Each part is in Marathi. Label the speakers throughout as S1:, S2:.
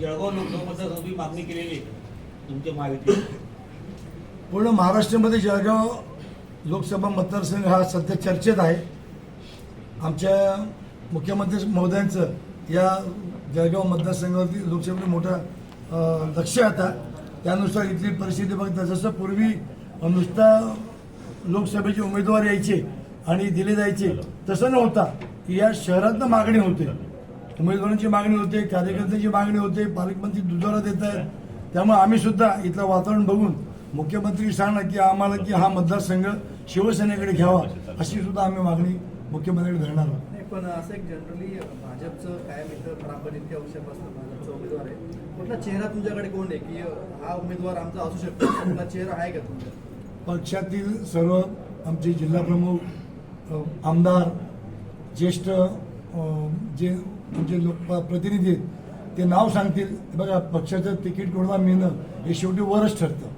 S1: जळगाव लोकसभा मागणी केलेली आहे तुमच्या महायुती
S2: पूर्ण महाराष्ट्रामध्ये जळगाव लोकसभा मतदारसंघ हा सध्या चर्चेत आहे. आमच्या मुख्यमंत्री महोदयांचं या जळगाव मतदारसंघावरती लोकसभेमध्ये मोठं लक्ष आता. त्यानुसार इथली परिस्थिती बघता जसं पूर्वी नुसता लोकसभेचे उमेदवार यायचे आणि दिले जायचे तसं नव्हता. की या शहरातनं मागणी होते. उमेदवारांची मागणी होते कार्यकर्त्यांची मागणी होते पालकमंत्री दुजारा देत आहेत त्यामुळे आम्ही सुद्धा इथलं वातावरण बघून मुख्यमंत्री सांगणार की आम्हाला की हा मतदारसंघ शिवसेनेकडे घ्यावा अशी सुद्धा आम्ही मागणी मुख्यमंत्र्यांकडे धरणार आहोत.
S3: नाही पण असं एक जनरली भाजपचं कायम इथं पराभव इतक्या वर्षापासून भाजपचा उमेदवार आहे. कुठला चेहरा तुमच्याकडे कोण आहे? की हा उमेदवार आमचा असू शकतो कुठला चेहरा आहे का तुमचा
S2: पक्षातील सर्व आमचे जिल्हाप्रमुख आमदार ज्येष्ठ अ, जे आमचे लोक प्रतिनिधी आहेत ते नाव सांगतील. बघा पक्षाचं तिकीट कोणाला मिळणं हे शेवटी वरच ठरतं.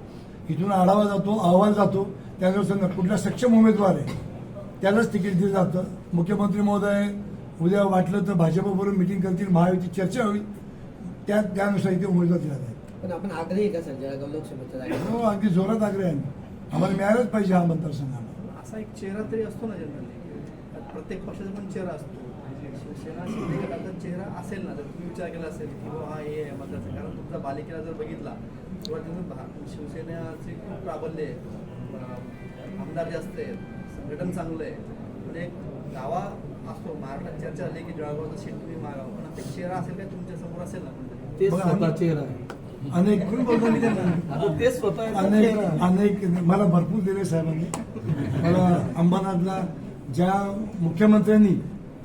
S2: इथून आढावा जातो अहवाल जातो. त्यानुसार कुठला सक्षम उमेदवार आहे त्यालाच तिकीट दिलं जातं. मुख्यमंत्री महोदय उद्या वाटलं तर भाजपबरोबर मिटिंग करतील महायुती चर्चा होईल. त्या त्यानुसार इथे उमेदवार दिला जाईल.
S4: पण आपण आग्रही का सर जळगाव लोकसभेचा जागा.
S2: हो अगदी जोरात आग्रह आहे. आम्हाला मिळालंच पाहिजे हा मतदारसंघ. आम्हाला.
S3: असा एक चेहरा तरी असतो ना जनरली. प्रत्येक पक्षाचा पण चेहरा असतो. शिवसेना असेल ना जर तुम्ही विचार केला असेल की हो हा आहे मतदारसंघ कारण तुमचा बालिकेला जर बघितला सुरुवातीला भा- शिवसेनेचे खूप प्राबल्य आहे आमदार जास्त आहेत संघटन चांगलं आहे. म्हणजे एक गावा असतो महाराष्ट्रात चर्चा झाली की जळगावचा सीट तुम्ही मागावं पण एक चेहरा असेल काय तुमच्यासमोर असेल ना?
S2: बघा,
S5: स्वतः चेहरा आहे.
S2: अनेक
S5: आता तेच स्वतः
S2: अनेक अनेक मला भरपूर दिले साहेबांनी. मला अंबरनाथला ज्या मुख्यमंत्र्यांनी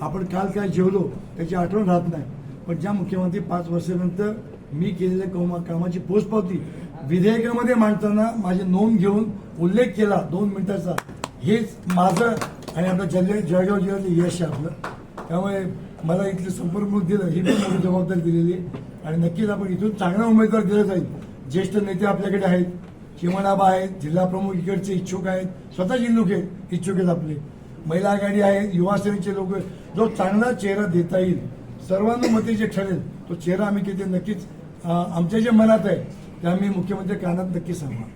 S2: आपण काल काय जेवलो त्याची आठवण राहत नाही. पण ज्या मुख्यमंत्री पाच वर्षानंतर मी केलेल्या कामा कामाची पोचपावती विधेयकामध्ये मांडताना माझी नोंद घेऊन उल्लेख केला दोन मिनिटाचा. हेच माझं आणि आपल्या जल्हे जळगाव जिल्ह्यातलं यश आहे आपलं. त्यामुळे मला इथलं संपर्क दिलं ही पण मोठी जबाबदारी दिलेली आहे. आणि नक्कीच आपण इथून चांगला उमेदवार दिला जाईल. ज्येष्ठ नेते आपल्याकडे आहेत. चिमणाबा आहेत जिल्हा प्रमुख इकडचे इच्छुक आहेत. स्वतः जिल्हुक आहेत इच्छुक आहेत आपले. महिला आघाडी आहे युवा सेनेचे लोक जो चांगला चेहरा देता येईल सर्वानुमती जे ठरेल तो चेहरा आम्ही तिथे नक्कीच आमच्या जे मनात आहे ते आम्ही मुख्यमंत्री कानात नक्की सांगणार.